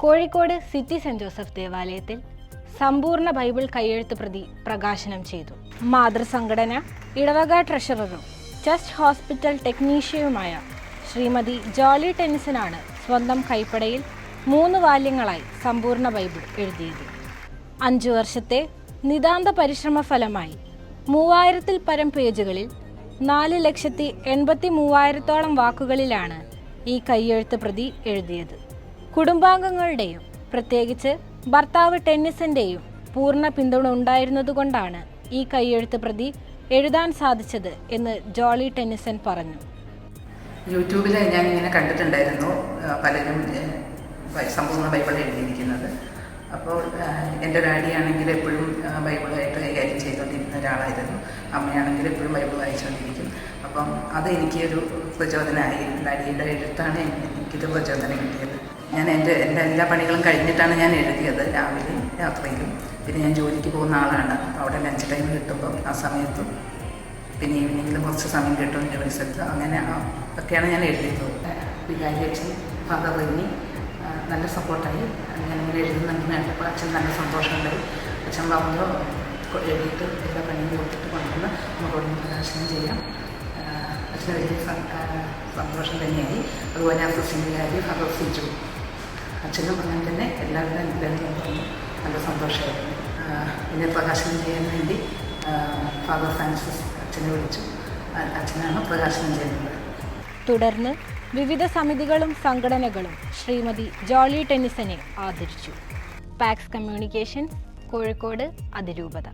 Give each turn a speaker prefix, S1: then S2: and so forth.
S1: Kozhikode city saint Joseph ദേവാലയത്തിൽ സമ്പൂർണ Bible കയ്യെഴുത്ത് പ്രതി പ്രകാശനം ചെയ്തു. മാതൃസംഘടന ഇടവക ട്രഷററും ചെസ്റ്റ് ഹോസ്പിറ്റൽ ടെക്നീഷ്യയുമായ ശ്രീമതി ജോളി ടെന്നിസനാണ് സ്വന്തം കൈപ്പടയിൽ മൂന്ന് വാല്യങ്ങളായി സമ്പൂർണ ബൈബിൾ എഴുതിയത്. അഞ്ചു വർഷത്തെ നിതാന്ത പരിശ്രമ ഫലമായി മൂവായിരത്തിൽ പരം പേജുകളിൽ നാല് ലക്ഷത്തി എൺപത്തി മൂവായിരത്തോളം വാക്കുകളിലാണ് ഈ കയ്യെഴുത്ത് പ്രതി എഴുതിയത്. കുടുംബാംഗങ്ങളുടെയും പ്രത്യേകിച്ച് ഭർത്താവ് ടെന്നിസിന്റെയും പൂർണ പിന്തുണ ഉണ്ടായിരുന്നതുകൊണ്ടാണ് ഈ കയ്യെഴുത്ത് പ്രതി എഴുതാൻ സാധിച്ചത് എന്ന് ജോളി ടെന്നിസൺ പറഞ്ഞു.
S2: യൂട്യൂബിൽ ഞാൻ ഇങ്ങനെ കണ്ടിട്ടുണ്ടായിരുന്നു പലരും സമ്പൂർണ ബൈബിൾ എഴുതിയിരിക്കുന്നത്. അപ്പോൾ എന്റെ ഡാഡിയാണെങ്കിൽ എപ്പോഴും ബൈബിളായിട്ട് കൈകാര്യം ചെയ്തുകൊണ്ടിരുന്ന ഒരാളായിരുന്നു. അമ്മയാണെങ്കിൽ എപ്പോഴും ബൈബിൾ വായിച്ചുകൊണ്ടിരിക്കും. അപ്പം അത് എനിക്കൊരു പ്രചോദനമായി. ഡാഡിയുടെ എഴുത്താണ് എനിക്കിത് പ്രചോദനം കിട്ടിയത്. ഞാൻ എന്റെ എന്റെ എല്ലാ പണികളും കഴിഞ്ഞിട്ടാണ് ഞാൻ എഴുതിയത് രാവിലെ രാത്രിയിലും. പിന്നെ ഞാൻ ജോലിക്ക് പോകുന്ന ആളാണ്. അപ്പോൾ അവിടെ ലഞ്ച് ടൈം കിട്ടുമ്പോൾ ആ സമയത്തും പിന്നെ ഈവനിങ്ങിൽ കുറച്ച് സമയം കിട്ടും ജോലി സ്ഥലത്ത് അങ്ങനെ ഒക്കെയാണ് ഞാൻ എഴുതിയത്. വികാരി അച്ഛൻ ഫാദർ റിനി നല്ല സപ്പോർട്ടായി ഞാൻ ഇങ്ങനെ എഴുതുന്നുണ്ടെന്ന് കേട്ടപ്പോൾ അച്ഛൻ നല്ല സന്തോഷമുണ്ടായി. അച്ഛൻ പറഞ്ഞു എഴുതിയിട്ട് എല്ലാ പണിയും കൊടുത്തിട്ട് കൊണ്ടുവന്ന് നമുക്കൊന്ന് പ്രകാശനം ചെയ്യാം. അച്ഛൻ വലിയ സന്തോഷം തന്നെയായി. അതുപോലെ അസിസ്റ്റന്റ് വികാരി ഫാദർ സിജു അച്ഛനും അങ്ങനെ തന്നെ എല്ലാവരുടെ അനുഗ്രഹങ്ങളും പറഞ്ഞു നല്ല സന്തോഷമായിരുന്നു. ഇതിനെ പ്രകാശനം ചെയ്യാൻ വേണ്ടി ഫാദർ ഫ്രാൻസിസ് അച്ഛനെ വിളിച്ചു. അച്ഛനാണ് പ്രകാശനം ചെയ്യുന്നത്.
S1: തുടർന്ന് വിവിധ സമിതികളും സംഘടനകളും ശ്രീമതി ജോളി ടെന്നിസനെ ആദരിച്ചു. പാക്സ് കമ്മ്യൂണിക്കേഷൻ കോഴിക്കോട് അതിരൂപത.